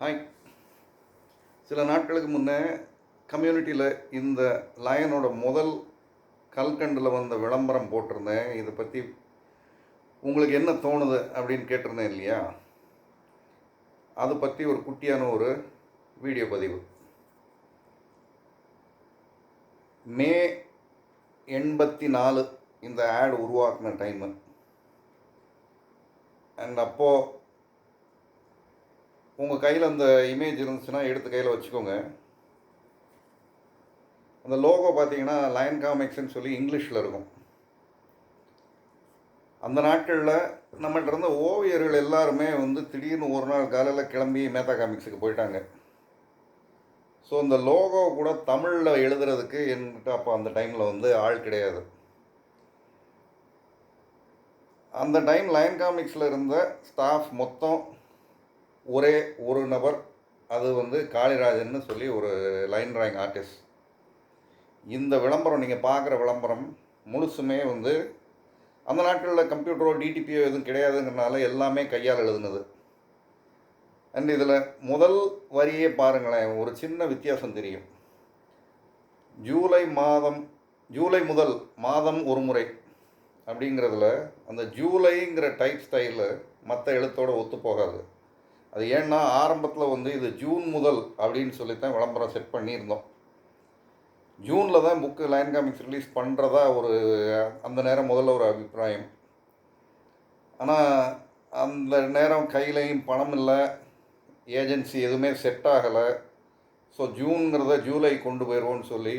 Hi சில நாட்களுக்கு முன்னே கம்யூனிட்டியில் இந்த லயனோட முதல் கல்கண்டில் வந்த விளம்பரம் போட்டிருந்தேன். இதை பற்றி உங்களுக்கு என்ன தோணுது அப்படின்னு கேட்டிருந்தேன் இல்லையா? அதை பற்றி ஒரு குட்டியான ஒரு வீடியோ பதிவு. மே எண்பத்தி நாலு இந்த ஆட் உருவாக்குன டைமு அண்ட் அப்போது உங்கள் கையில் அந்த இமேஜ் இருந்துச்சுன்னா எடுத்து கையில் வச்சுக்கோங்க. அந்த லோகோ பார்த்தீங்கன்னா லயன் காமிக்ஸ்னு சொல்லி இங்கிலீஷில் இருக்கும். அந்த நாட்களில் நம்மகிட்ட இருந்த ஓவியர்கள் எல்லாருமே வந்து திடீர்னு ஒரு நாள் காலையில் கிளம்பி மேத்தா காமிக்ஸுக்கு போயிட்டாங்க. ஸோ இந்த லோகோ கூட தமிழில் எழுதுறதுக்கு என்கிட்ட அப்போ அந்த டைமில் வந்து ஆள் கிடையாது. அந்த டைம் லயன் காமிக்ஸில் இருந்த ஸ்டாஃப் மொத்தம் ஒரே ஒரு நபர் அது வந்து காளிராஜன்னு சொல்லி ஒரு லைன் டிராயிங் ஆர்டிஸ்ட் இந்த விளம்பரம் நீங்கள் பார்க்குற விளம்பரம் முழுசுமே வந்து அந்த நாட்களில் கம்ப்யூட்டரோ டிடிபியோ எதுவும் கிடையாதுங்கிறனால எல்லாமே கையால் எழுதுனது. அண்ட் இதில் முதல் வரியே பாருங்களேன் ஒரு சின்ன வித்தியாசம் தெரியும். ஜூலை மாதம் ஜூலை முதல் மாதம் ஒரு முறை அப்படிங்கிறதுல அந்த ஜூலைங்கிற டைப் ஸ்டைலில் மற்ற எழுத்தோடு ஒத்து போகாது. அது ஏன்னா ஆரம்பத்தில் வந்து இது ஜூன் முதல் அப்படின்னு சொல்லித்தான் விளம்பரம் செட் பண்ணியிருந்தோம். ஜூனில் தான் புக்கு லைன் காமிக்ஸ் ரிலீஸ் பண்ணுறதா ஒரு அந்த நேரம் முதல்ல ஒரு அபிப்பிராயம். ஆனால் அந்த நேரம் கையிலையும் பணம் இல்லை ஏஜென்சி எதுவுமே செட் ஆகலை. ஸோ ஜூனுங்கிறத ஜூலை கொண்டு போயிடுவோன்னு சொல்லி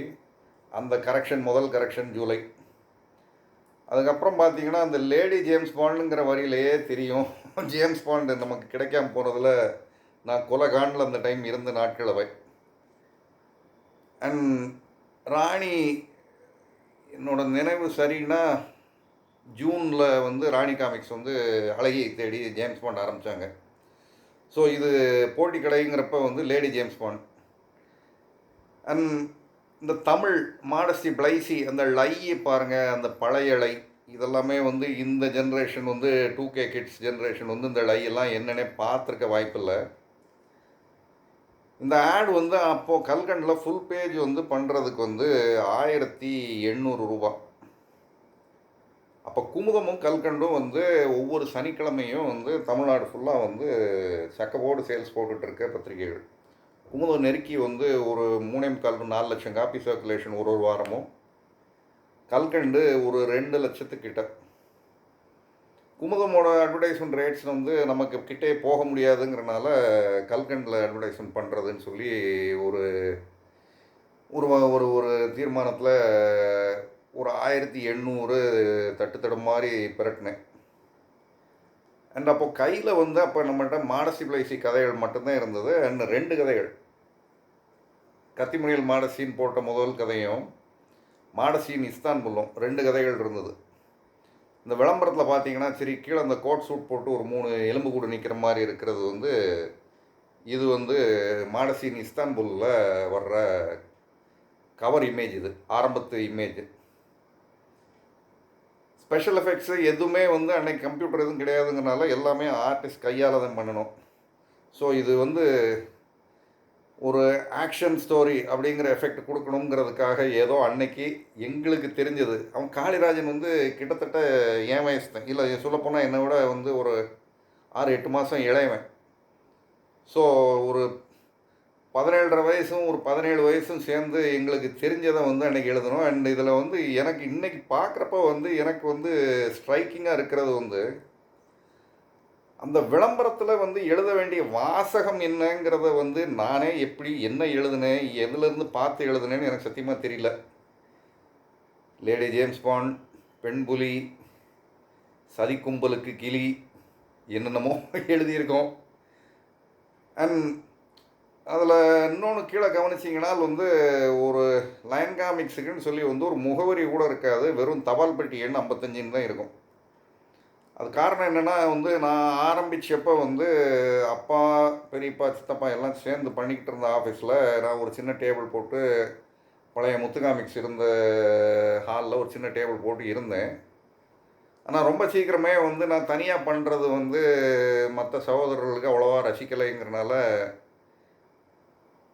அந்த கரெக்ஷன் முதல் கரெக்ஷன் ஜூலை. அதுக்கப்புறம் பார்த்தீங்கன்னா அந்த லேடி ஜேம்ஸ் பாண்டுங்கிற வரியிலேயே தெரியும். ஜேம்ஸ் பாண்டு நமக்கு கிடைக்காம போனதில் நான் கொலகாண்டில் அந்த டைம் இருந்த நாட்கள் அவை. அண்ட் ராணி என்னோட நினைவு சரின்னா ஜூனில் வந்து ராணி காமிக்ஸ் வந்து அழகியை தேடி ஜேம்ஸ் பாண்ட் ஆரம்பித்தாங்க ஸோ இது போட்டி கடைங்கிறப்ப வந்து லேடி ஜேம்ஸ் பாண்ட். அண்ட் இந்த தமிழ் மாடஸ்டி பிளைசி அந்த லையை பாருங்கள் அந்த பழைய லை. இதெல்லாமே வந்து இந்த ஜென்ரேஷன் வந்து டூ கே கிட்ஸ் ஜென்ரேஷன் வந்து இந்த லை எல்லாம் என்னன்னே பார்த்துருக்க வாய்ப்பில்லை. இந்த ஆட் வந்து அப்போது கல்கண்டில் ஃபுல் பேஜ் வந்து பண்ணுறதுக்கு வந்து ஆயிரத்தி எண்ணூறு ரூபா. அப்போ குமுதமும் கல்கண்டும் வந்து ஒவ்வொரு சனிக்கிழமையும் வந்து தமிழ்நாடு ஃபுல்லாக வந்து சக்கபோர்டு சேல்ஸ் போட்டுட்ருக்க பத்திரிகைகள். குமுதம் நெருக்கி வந்து ஒரு மூணே முக்கால் நாலு லட்சம் காப்பி சர்க்குலேஷன் ஒரு ஒரு வாரமும். கல்கண்டு ஒரு ரெண்டு லட்சத்துக்கிட்ட. குமுதமோட அட்வர்டைஸ்மெண்ட் ரேட்ஸ் வந்து நமக்கு கிட்டே போக முடியாதுங்கிறனால கல்கண்டில் அட்வர்டைஸ்மெண்ட் பண்ணுறதுன்னு சொல்லி ஒரு ஒரு ஒரு ஒரு தீர்மானத்தில் ஒரு ஆயிரத்தி எண்ணூறு தட்டுத்தடு மாதிரி பிரட்டினேன். அண்ட் அப்போது கையில் வந்து அப்போ நம்மகிட்ட மாடசிபிளைசி கதைகள் மட்டும்தான் இருந்தது. அண்ட் ரெண்டு கதைகள். கத்திமுனையில் மாடசீன் போட்ட முதல் கதையும் மாடசீன் இஸ்தான்புல்லும் ரெண்டு கதைகள் இருந்தது. இந்த விளம்பரத்தில் பார்த்தீங்கன்னா சரி கீழே அந்த கோட் சூட் போட்டு ஒரு மூணு எலும்பு கூடு நிற்கிற மாதிரி இருக்கிறது வந்து இது வந்து மாடசீன் இஸ்தான்புல்லில் வர்ற கவர் இமேஜ் இது ஆரம்பத்து இமேஜ் ஸ்பெஷல் எஃபெக்ட்ஸு எதுவுமே வந்து அன்னைக்கு கம்ப்யூட்டர் எதுவும் கிடையாதுங்கிறனால எல்லாமே ஆர்டிஸ்ட் கையால் தான் பண்ணணும். ஸோ இது வந்து ஒரு ஆக்ஷன் ஸ்டோரி அப்படிங்கிற எஃபெக்ட் கொடுக்கணுங்கிறதுக்காக ஏதோ அன்னைக்கு எங்களுக்கு தெரிஞ்சது. அவன் காளிராஜன் வந்து கிட்டத்தட்ட என் வயசு தான் இல்லை சொல்லப்போனால் என்னை விட வந்து ஒரு ஆறு எட்டு மாதம் இளையவன். ஸோ ஒரு பதினேழரை வயசும் ஒரு பதினேழு வயசும் சேர்ந்து எங்களுக்கு தெரிஞ்சதை வந்து அன்றைக்கி எழுதணும். அண்ட் இதில் வந்து எனக்கு இன்றைக்கி பார்க்குறப்ப வந்து எனக்கு வந்து ஸ்ட்ரைக்கிங்காக இருக்கிறது வந்து அந்த விளம்பரத்தில் வந்து எழுத வேண்டிய வாசகம் என்னங்கிறத வந்து நானே எப்படி என்ன எழுதுனேன் எதுலேருந்து பார்த்து எழுதுனேன்னு எனக்கு சத்தியமாக தெரியல. லேடி ஜேம்ஸ் பாண்ட் பெண்புலி சதிக்கும்பலுக்கு கிளி என்னென்னமோ எழுதியிருக்கோம். அண்ட் அதில் இன்னொன்று கீழே கவனிச்சிங்கன்னா வந்து ஒரு லைன் காமிக்ஸுக்குன்னு சொல்லி வந்து ஒரு முகவரி கூட இருக்காது. வெறும் தபால் பெட்டி எண் ஐம்பத்தஞ்சுன்னு தான் இருக்கும். அது காரணம் என்னென்னா வந்து நான் ஆரம்பிச்சப்போ வந்து அப்பா பெரியப்பா சித்தப்பா எல்லாம் சேர்ந்து பண்ணிக்கிட்டு இருந்த ஆஃபீஸில் நான் ஒரு சின்ன டேபிள் போட்டு பழைய முத்துகாமிக்ஸ் இருந்த ஹாலில் ஒரு சின்ன டேபிள் போட்டு இருந்தேன். ஆனால் ரொம்ப சீக்கிரமே வந்து நான் தனியாக பண்ணுறது வந்து மற்ற சகோதரர்களுக்கு அவ்வளோவா ரசிக்கலைங்கிறனால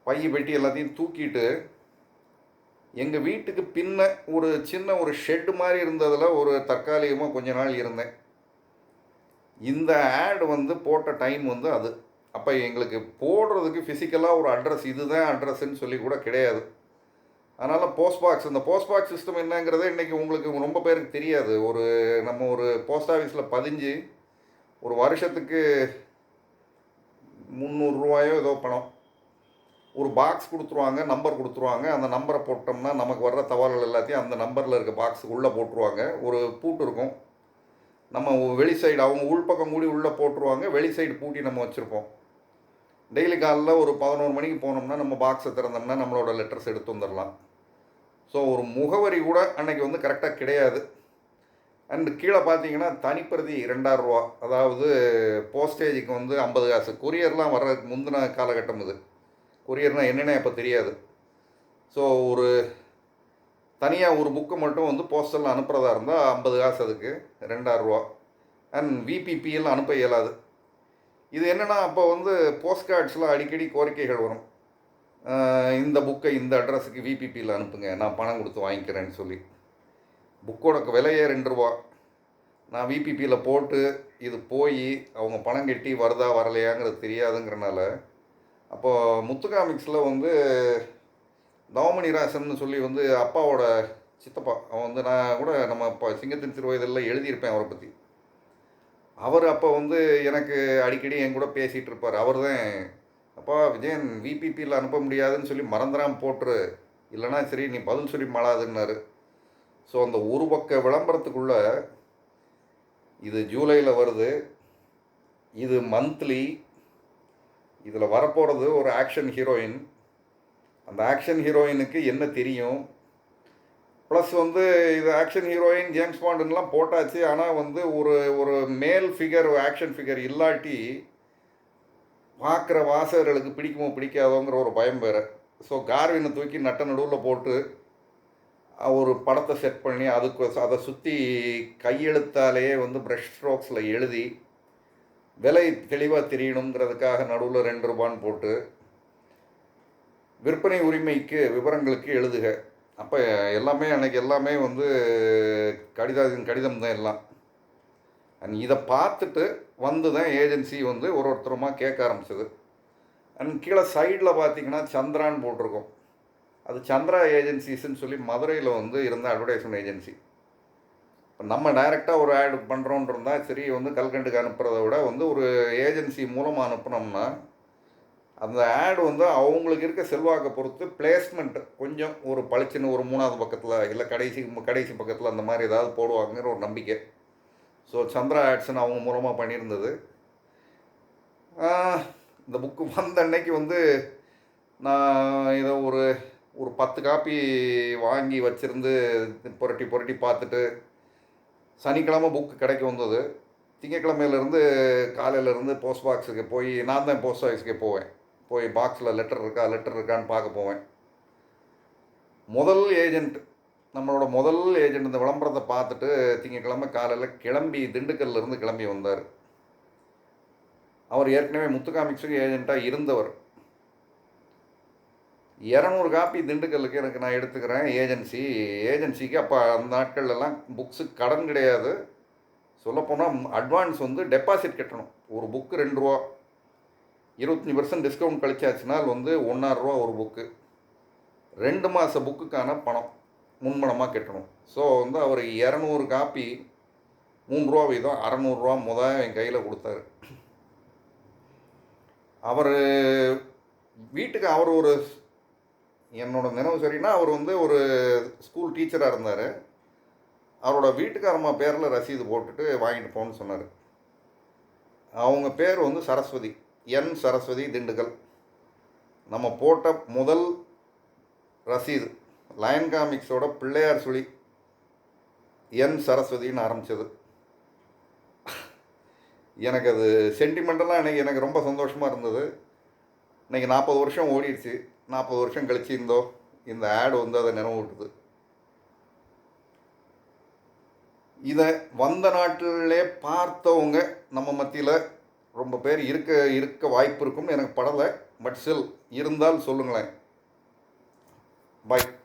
பைய பெட்டி எல்லாத்தையும் தூக்கிட்டு எங்கள் வீட்டுக்கு பின்ன ஒரு சின்ன ஒரு ஷெட்டு மாதிரி இருந்ததில் ஒரு தற்காலிகமாக கொஞ்ச நாள் இருந்தேன். இந்த ஆட் வந்து போட்ட டைம் வந்து அது. அப்போ எங்களுக்கு போடுறதுக்கு ஃபிசிக்கலாக ஒரு அட்ரஸ் இதுதான் அட்ரஸ்ன்னு சொல்லி கூட கிடையாது. அதனால் போஸ்ட் பாக்ஸ் இந்த போஸ்ட் பாக்ஸ் சிஸ்டம் என்னங்கிறதே இன்றைக்கி உங்களுக்கு ரொம்ப பேருக்கு தெரியாது. ஒரு நம்ம ஒரு போஸ்ட் ஆஃபீஸில் பதிஞ்சு ஒரு வருஷத்துக்கு முந்நூறுரூவாயோ ஏதோ பணம். ஒரு பாக்ஸ் கொடுத்துருவாங்க நம்பர் கொடுத்துருவாங்க. அந்த நம்பரை போட்டோம்னா நமக்கு வர்ற தவறுகள் எல்லாத்தையும் அந்த நம்பரில் இருக்க பாக்ஸுக்கு உள்ளே போட்டுருவாங்க. ஒரு பூட்டு இருக்கும். நம்ம வெளி சைடு அவங்க உள்பக்கம் கூடி உள்ளே போட்டுருவாங்க வெளி சைடு பூட்டி நம்ம வச்சுருப்போம். டெய்லி காலைல ஒரு பதினோரு மணிக்கு போனோம்னா நம்ம பாக்ஸை திறந்தோம்னா நம்மளோட லெட்டர்ஸ் எடுத்து வந்துடலாம். ஸோ ஒரு முகவரி கூட அன்னைக்கு வந்து கரெக்டாக கிடையாது. அண்டு கீழே பார்த்தீங்கன்னா தனிப்பிரதி ரெண்டாயிரம் ரூபா. அதாவது போஸ்டேஜுக்கு வந்து ஐம்பது காசு. கொரியர்லாம் வர்றதுக்கு முந்தின காலகட்டம் இது. கொரியர்னால் என்னென்ன இப்போ தெரியாது. ஸோ ஒரு தனியாக ஒரு புக்கு மட்டும் வந்து போஸ்டலில் அனுப்புகிறதா இருந்தால் ஐம்பது காசு அதுக்கு ரெண்டாயிரம் ரூபா. அண்ட் விபிபியில் அனுப்ப இயலாது. இது என்னென்னா அப்போ வந்து போஸ்ட் கார்ட்ஸில் அடிக்கடி கோரிக்கைகள் வரும். இந்த புக்கை இந்த அட்ரஸுக்கு விபிபியில் அனுப்புங்க நான் பணம் கொடுத்து வாங்கிக்கிறேன்னு சொல்லி. புக்கோட விலையே ரெண்டு ரூபா. நான் விபிபியில் போட்டு இது போய் அவங்க பணம் கட்டி வருதா வரலையாங்கிறது தெரியாதுங்கிறனால அப்போது முத்து காமிக்ஸில் வந்து நவமணி ராசன் சொல்லி வந்து அப்பாவோட சித்தப்பா அவன் வந்து நான் கூட நம்ம இப்போ சிங்கத்தின் திருவயதில் எழுதியிருப்பேன் அவரை பற்றி அவர் அப்போ வந்து எனக்கு அடிக்கடி என் கூட பேசிகிட்டு இருப்பார். அவர் தான் அப்பா விஜயன் விபிபியில் அனுப்ப முடியாதுன்னு சொல்லி மறந்துடாமல் போட்டுரு. இல்லைனா சரி நீ பதில் சொல்லி மாளாதுன்னாரு. ஸோ அந்த ஒரு பக்க விளம்பரத்துக்குள்ள இது ஜூலையில் வருது. இது மந்த்லி. இதில் வரப்போகிறது ஒரு ஆக்ஷன் ஹீரோயின். அந்த ஆக்ஷன் ஹீரோயினுக்கு என்ன தெரியும்? ப்ளஸ் வந்து இது ஆக்ஷன் ஹீரோயின் ஜேம்ஸ் பாண்டுலாம் போட்டாச்சு. ஆனால் வந்து ஒரு ஒரு மேல் ஃபிகர் ஆக்ஷன் ஃபிகர் இல்லாட்டி பார்க்குற வாசகர்களுக்கு பிடிக்குமோ பிடிக்காதோங்கிற ஒரு பயம் வேறு. ஸோ கார்வினை தூக்கி நட்ட நடுவில் போட்டு ஒரு படத்தை செட் பண்ணி அதுக்கு அதை சுற்றி கையெழுத்தாலேயே வந்து ப்ரஷ் ஸ்ட்ரோக்ஸில் எழுதி விலை தெளிவாக தெரியணுங்கிறதுக்காக நடுவில் ரெண்டு ரூபான்னு போட்டு விற்பனை உரிமைக்கு விவரங்களுக்கு எழுதுக. அப்போ எல்லாமே அன்றைக்கி எல்லாமே வந்து கடிதம் கடிதம் தான் எல்லாம். அண்ட் இதை பார்த்துட்டு வந்து தான் ஏஜென்சி வந்து ஒரு ஒருத்தருமா கேட்க ஆரம்பிச்சது. அண்ட் கீழே சைடில் பார்த்தீங்கன்னா சந்திரான்னு போட்டிருக்கோம். அது சந்திரா ஏஜென்சிஸ்ன்னு சொல்லி மதுரையில் வந்து இருந்த அட்வர்டைஸ்மெண்ட் ஏஜென்சி இப்போ நம்ம டைரெக்டாக ஒரு ஆட் பண்ணுறோன்னு இருந்தால் சரி வந்து கல்கண்டுக்கு அனுப்புகிறத விட வந்து ஒரு ஏஜென்சி மூலமாக அனுப்புனோம்னா அந்த ஆடு வந்து அவங்களுக்கு இருக்க செல்வாக்கை பொறுத்து பிளேஸ்மெண்ட் கொஞ்சம் ஒரு பளிச்சுன்னு ஒரு மூணாவது பக்கத்தில் இல்லை கடைசி கடைசி பக்கத்தில் அந்த மாதிரி ஏதாவது போடுவாங்கங்கிற ஒரு நம்பிக்கை. ஸோ சந்திரா ஆட்ஸ்னு அவங்க மூலமாக பண்ணியிருந்தது. இந்த புக்கு வந்த அன்னைக்கு வந்து நான் இதை ஒரு ஒரு பத்து காப்பி வாங்கி வச்சுருந்து புரட்டி புரட்டி பார்த்துட்டு சனிக்கிழமை புக்கு கிடைக்க வந்தது. திங்கக்கிழமையிலேருந்து காலையிலேருந்து போஸ்ட் பாக்ஸுக்கு போய் நான் தான் போஸ்ட் ஆஃபீஸ்க்கு போவேன். போய் பாக்ஸில் லெட்டர் இருக்கா லெட்டர் இருக்கான்னு பார்க்க போவேன். முதல் ஏஜெண்ட் நம்மளோட முதல் ஏஜெண்ட் இந்த விளம்பரத்தை பார்த்துட்டு திங்கக்கிழமை காலையில் கிளம்பி திண்டுக்கல்லேருந்து கிளம்பி வந்தார். அவர் ஏற்கனவே முத்துக்காமிக்ஸுக்கு ஏஜெண்ட்டாக இருந்தவர். இரநூறு காப்பி திண்டுக்கல்லுக்கு எனக்கு நான் எடுத்துக்கிறேன் ஏஜென்சி ஏஜென்சிக்கு அப்போ அந்த நாட்கள்லாம் புக்ஸு கடன் கிடையாது. சொல்லப்போனால் அட்வான்ஸ் வந்து டெபாசிட் கட்டணும். ஒரு புக்கு ரெண்டு ரூபா. இருபத்தஞ்சி பர்சன்ட் டிஸ்கவுண்ட் கழிச்சாச்சுனால் வந்து ஒன்றாயிரரூவா ஒரு புக்கு ரெண்டு மாத புக்குக்கான பணம் முன்பணமாக கட்டணும். ஸோ வந்து அவர் இரநூறு காப்பி மூணு ரூபா வீதம் அறநூறுரூவா முத என் கையில் கொடுத்தாரு. அவர் வீட்டுக்கு அவர் ஒரு என்னோட நினைவு சரின்னா அவர் வந்து ஒரு ஸ்கூல் டீச்சராக இருந்தார். அவரோட வீட்டுக்காரம்மா பேரில் ரசீது போட்டுட்டு வாங்கிட்டு போன்னு சொன்னார். அவங்க பேர் வந்து சரஸ்வதி. என் சரஸ்வதி திண்டுக்கல். நம்ம போட்ட முதல் ரசீது லயன் காமிக்ஸோட பிள்ளையார் சுழி என் சரஸ்வதின்னு ஆரம்பித்தது எனக்கு அது சென்டிமெண்டலாக எனக்கு எனக்கு ரொம்ப சந்தோஷமாக இருந்தது. இன்னைக்கு நாற்பது வருஷம் ஓடிடுச்சு. நாற்பது வருஷம் கழிச்சு இருந்தோ இந்த ஆடு வந்து அதை நினைவூட்டுது. இதை வந்த நாட்டிலே பார்த்தவங்க நம்ம மத்தியில் ரொம்ப பேர் இருக்க இருக்க வாய்ப்பு இருக்கும்னு எனக்கு படலை. பட் ஸ்டில் இருந்தால் சொல்லுங்களேன். பாய்